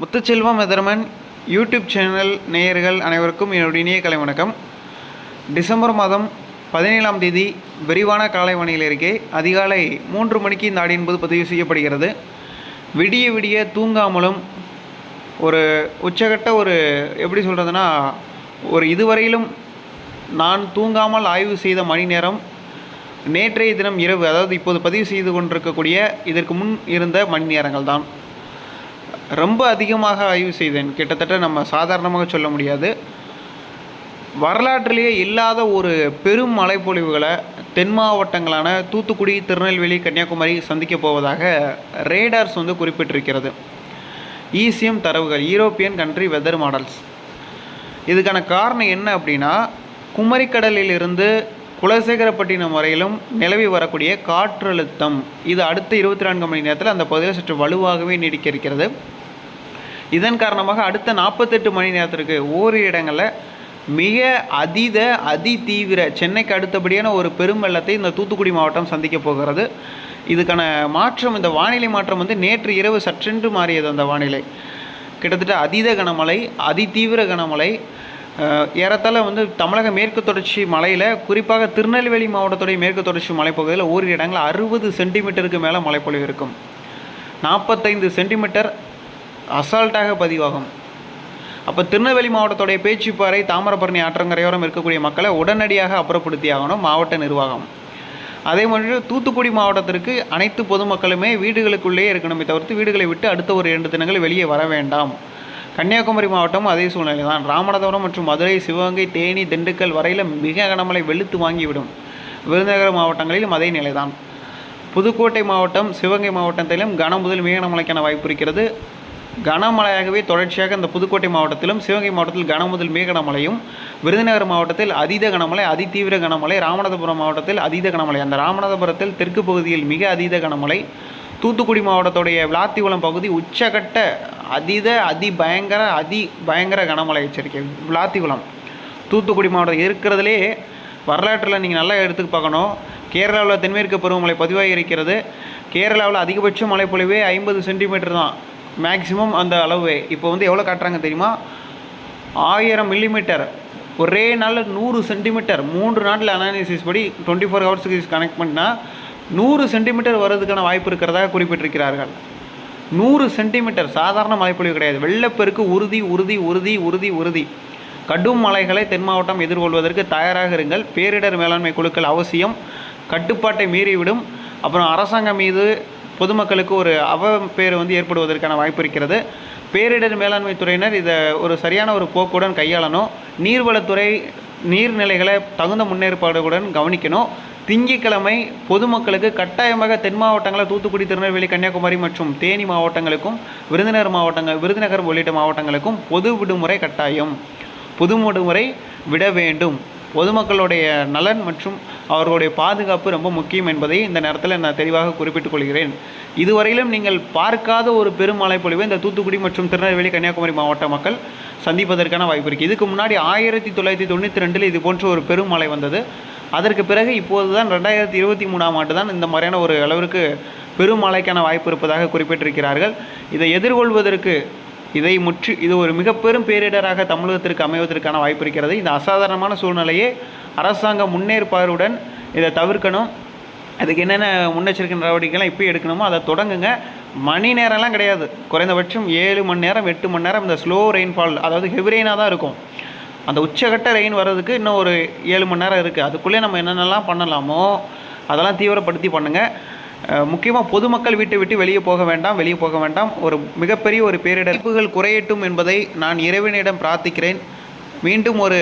Muthuselvam எதிரமன் YouTube channel நேயர்கள் அனைவருக்கும் என்னுடைய இனிய கலை வணக்கம். டிசம்பர் மாதம் பதினேழாம் தேதி விரிவான காலை இருக்கே அதிகாலை மூன்று மணிக்கு இந்த ஆடி என்பது பதிவு செய்யப்படுகிறது. விடிய விடிய தூங்காமலும் ஒரு உச்சகட்ட ஒரு எப்படி சொல்கிறதுனா ஒரு இதுவரையிலும் நான் தூங்காமல் ஆய்வு செய்த மணி நேரம் நேற்றைய தினம் இரவு அதாவது இப்போது பதிவு செய்து கொண்டிருக்கக்கூடிய இதற்கு முன் இருந்த மணி நேரங்கள் தான் ரொம்ப அதிகமாக ஆய்வு செய்தேன். கிட்டத்தட்ட நம்ம சாதாரணமாக சொல்ல முடியாது. வரலாற்றிலேயே இல்லாத ஒரு பெரும் மழைப்பொழிவுகளை தென் மாவட்டங்களான தூத்துக்குடி திருநெல்வேலி கன்னியாகுமரி சந்திக்கப் போவதாக ரேடார்ஸ் வந்து குறிப்பிட்டிருக்கிறது. ஈசிஎம் தரவுகள் யூரோப்பியன் கண்ட்ரி வெதர் மாடல்ஸ். இதுக்கான காரணம் என்ன அப்படின்னா குமரிக்கடலில் இருந்து குலசேகரப்பட்டினம் வரையிலும் நிலவி வரக்கூடிய காற்றழுத்தம். இது அடுத்த இருபத்தி நான்கு மணி நேரத்தில் அந்த பகுதியில் சற்று வலுவாகவே நீடிக்க இருக்கிறது. இதன் காரணமாக அடுத்த நாற்பத்தெட்டு மணி நேரத்திற்கு ஓரிரு இடங்களில் மிக அதீத அதி தீவிர சென்னைக்கு அடுத்தபடியான ஒரு பெரும் வெள்ளத்தை இந்த தூத்துக்குடி மாவட்டம் சந்திக்க போகிறது. இதுக்கான மாற்றம் இந்த வானிலை மாற்றம் வந்து நேற்று இரவு சற்றென்று மாறியது அந்த வானிலை. கிட்டத்தட்ட அதீத கனமழை அதிதீவிர கனமழை ஏறத்தாழ வந்து தமிழக மேற்கு தொடர்ச்சி மலையில் குறிப்பாக திருநெல்வேலி மாவட்டத்துடைய மேற்கு தொடர்ச்சி மலைப்பகுதியில் ஓரிரு இடங்களில் அறுபது சென்டிமீட்டருக்கு மேலே மழைப்பொழிவு இருக்கும். நாற்பத்தைந்து சென்டிமீட்டர் அசால்ட்டாக பதிவாகும். அப்போ திருநெல்வேலி மாவட்டத்துடைய பேச்சுப்பாறை தாமிரபரணி ஆற்றங்கரையோரம் இருக்கக்கூடிய மக்களை உடனடியாக அப்புறப்படுத்தி ஆகணும் மாவட்ட நிர்வாகம். அதே மாதிரி தூத்துக்குடி மாவட்டத்திற்கு அனைத்து பொதுமக்களுமே வீடுகளுக்குள்ளேயே இருக்கணுமே தவிர்த்து வீடுகளை விட்டு அடுத்த ஒரு இரண்டு தினங்கள் வெளியே வர வேண்டாம். கன்னியாகுமரி மாவட்டமும் அதே சூழ்நிலை தான். ராமநாதபுரம் மற்றும் மதுரை சிவகங்கை தேனி திண்டுக்கல் வரையில் மிக கனமழை வெளுத்து வாங்கிவிடும். விருதுநகர் மாவட்டங்களிலும் அதே நிலைதான் புதுக்கோட்டை மாவட்டம் சிவகங்கை மாவட்டத்திலும் கன முதல் மிக கனமழைக்கான வாய்ப்பு இருக்கிறது. கனமழையாகவே தொடர்ச்சியாக இந்த புதுக்கோட்டை மாவட்டத்திலும் சிவகங்கை மாவட்டத்தில் கனமுதல் மிக கனமழையும் விருதுநகர் மாவட்டத்தில் அதீத கனமழை அதிதீவிர கனமழை ராமநாதபுரம் மாவட்டத்தில் அதீத கனமழை. அந்த ராமநாதபுரத்தில் தெற்கு பகுதியில் மிக அதீத கனமழை. தூத்துக்குடி மாவட்டத்துடைய விளாத்திகுளம் பகுதி உச்சகட்ட அதீத அதி பயங்கர அதி பயங்கர கனமழை எச்சரிக்கை. விளாத்திகுளம் தூத்துக்குடி மாவட்டம் இருக்கிறதுலே வரலாற்றில் நீங்கள் நல்லா எடுத்து பார்க்கணும். கேரளாவில் தென்மேற்கு பருவமழை பதிவாகி இருக்கிறது. கேரளாவில் அதிகபட்ச மழைப்பொழிவே ஐம்பது சென்டிமீட்டர் தான். மேக்ஸிமம் அந்த அளவு. இப்போ வந்து எவ்வளோ காட்டுறாங்க தெரியுமா? ஆயிரம் மில்லிமீட்டர் ஒரே நாளில் நூறு சென்டிமீட்டர் மூன்று நாட்டில் அனாலிசிஸ் படி டுவெண்ட்டி ஃபோர் ஹவர்ஸுக்கு கனெக்ட் பண்ணால் நூறு சென்டிமீட்டர் வர்றதுக்கான வாய்ப்பு இருக்கிறதாக குறிப்பிட்டிருக்கிறார்கள். நூறு சென்டிமீட்டர் சாதாரண மழைப்பொழிவு கிடையாது. வெள்ளப்பெருக்கு உறுதி உறுதி உறுதி உறுதி உறுதி. கடும் மலைகளை தென் மாவட்டம் எதிர்கொள்வதற்கு தயாராக இருங்கள். பேரிடர் மேலாண்மை குழுக்கள் அவசியம். கட்டுப்பாட்டை மீறிவிடும். அப்புறம் அரசாங்கம் மீது பொதுமக்களுக்கு ஒரு அவப்பேறு வந்து ஏற்படுவதற்கான வாய்ப்பு இருக்கிறது. பேரிடர் மேலாண்மை துறையினர் இதை ஒரு சரியான ஒரு போக்குடன் கையாளணும். நீர்வளத்துறை நீர்நிலைகளை தகுந்த முன்னேற்பாடுகளுடன் கவனிக்கணும். திங்கட்கிழமை பொதுமக்களுக்கு கட்டாயமாக தென் மாவட்டங்களில் தூத்துக்குடி திருநெல்வேலி கன்னியாகுமரி மற்றும் தேனி மாவட்டங்களுக்கும் விருதுநகர் மாவட்டங்கள் விருதுநகர் உள்ளிட்ட மாவட்டங்களுக்கும் பொது விடுமுறை கட்டாயம். பொது விடுமுறை விட வேண்டும். பொதுமக்களுடைய நலன் மற்றும் அவர்களுடைய பாதுகாப்பு ரொம்ப முக்கியம் என்பதை இந்த நேரத்தில் நான் தெளிவாக குறிப்பிட்டுக் கொள்கிறேன். இதுவரையிலும் நீங்கள் பார்க்காத ஒரு பெரும் மழைப்பொழிவை இந்த தூத்துக்குடி மற்றும் திருநெல்வேலி கன்னியாகுமரி மாவட்ட மக்கள் சந்திப்பதற்கான வாய்ப்பு இருக்குது இதுக்கு முன்னாடி ஆயிரத்தி தொள்ளாயிரத்தி தொண்ணூற்றி ரெண்டில் இது போன்ற ஒரு பெரும் மழை வந்தது. அதற்கு பிறகு இப்போது தான் ரெண்டாயிரத்தி இருபத்தி மூணாம் ஆண்டு தான் இந்த மாதிரியான ஒரு அளவிற்கு பெரும் மழைக்கான வாய்ப்பு இருப்பதாக குறிப்பிட்டிருக்கிறார்கள். இதை எதிர்கொள்வதற்கு இதை முற்றி இது ஒரு மிக பெரும் பேரிடராக தமிழகத்திற்கு அமைவதற்கான வாய்ப்பு இருக்கிறது. இந்த அசாதாரணமான சூழ்நிலையை அரசாங்கம் முன்னேற்பாடுடன் இதை தவிர்க்கணும். அதுக்கு என்னென்ன முன்னெச்சரிக்கை நடவடிக்கைலாம் இப்போ எடுக்கணுமோ அதை தொடங்குங்க. மணி நேரம்லாம் கிடையாது. குறைந்தபட்சம் ஏழு மணி நேரம் எட்டு மணி நேரம் இந்த ஸ்லோ ரெயின்ஃபால் அதாவது ஹெவி ரெயினாக தான் இருக்கும். அந்த உச்சகட்ட ரெயின் வர்றதுக்கு இன்னும் ஒரு ஏழு மணி நேரம் இருக்குது அதுக்குள்ளே நம்ம என்னென்னலாம் பண்ணலாமோ அதெல்லாம் தீவிரப்படுத்தி பண்ணுங்கள் முக்கியமாக பொதுமக்கள் வீட்டை விட்டு வெளியே போக வேண்டாம் வெளியே போக வேண்டாம். ஒரு மிகப்பெரிய ஒரு பேரிடர். குறையட்டும் என்பதை நான் இறைவனிடம் பிரார்த்திக்கிறேன். மீண்டும் ஒரு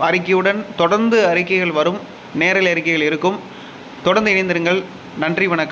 அறிக்கையுடன் தொடர்ந்து அறிக்கைகள் வரும் நேரல் அறிக்கைகள் இருக்கும். தொடர்ந்து இணைந்திருங்கள். நன்றி வணக்கம்.